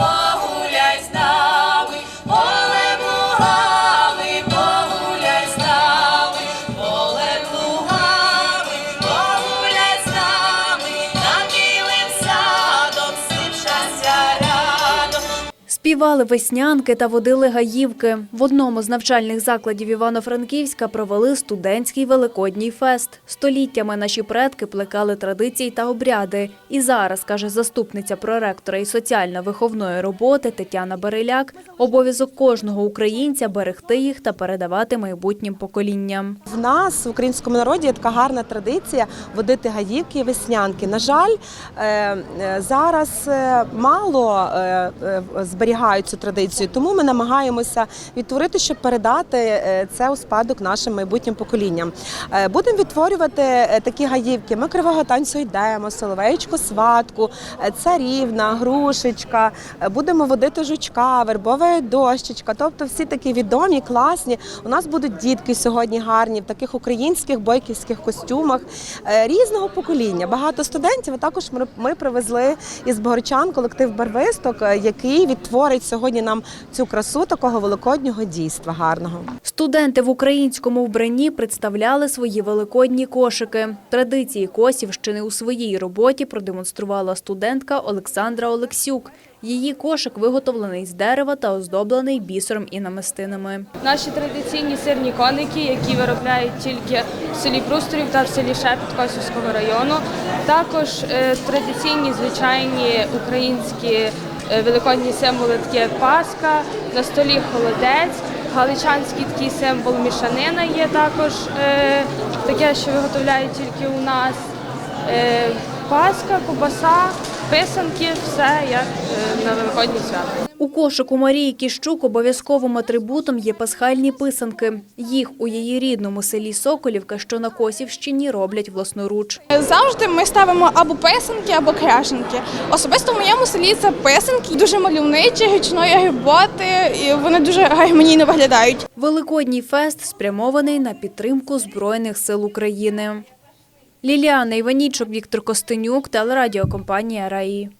Bye. Співали веснянки та водили гаївки. В одному з навчальних закладів Івано-Франківська провели студентський великодній фест. Століттями наші предки плекали традиції та обряди. І зараз, каже заступниця проректора і соціально-виховної роботи Тетяна Бариляк, обов'язок кожного українця берегти їх та передавати майбутнім поколінням. В нас в українському народі є така гарна традиція водити гаївки і веснянки. На жаль, е, е, зараз е, мало е, зберігають цю традицію, тому ми намагаємося відтворити, щоб передати е, це у спадок нашим майбутнім поколінням. Е, Будемо відтворювати е, такі гаївки. Ми кривого танцю йдемо, соловейчку, сватку, царівна, грушечка. Будемо водити жучка, вербова дощечка. Тобто всі такі відомі, класні. У нас будуть дітки сьогодні гарні в таких українських бойківських костюмах різного покоління. Багато студентів. А також ми- привезли із Богорчан колектив барвисток, який відтворить сьогодні нам цю красу такого великоднього дійства гарного. Студенти в українському вбранні представляли свої великодні кошики. Традиції Косівщини у своїй роботі продемонструвала студентка Олександра Олексюк. Її кошик виготовлений з дерева та оздоблений бісером і намистинами. Наші традиційні сирні коники, які виробляють тільки в селі Прусторів та в селі Шепіт Косівського району. Також е, традиційні звичайні українські великодні символи, такі Пасха, на столі холодець, галичанський такий символ мішанина є також е, таке, що виготовляють тільки у нас. Е, Пасха, кубаса, писанки, все як е, на великодні свято. Кошику Марії Кіщук обов'язковим атрибутом є пасхальні писанки. Їх у її рідному селі Соколівка, що на Косівщині, роблять власноруч. Завжди ми ставимо або писанки, або кряшенки. Особисто в моєму селі це писанки, дуже мальовничі, гучної гиботи, і вони дуже гармонійно виглядають. Великодній фест спрямований на підтримку Збройних сил України. Ліліана Іванічук, Віктор Костенюк, телерадіокомпанія «Раї».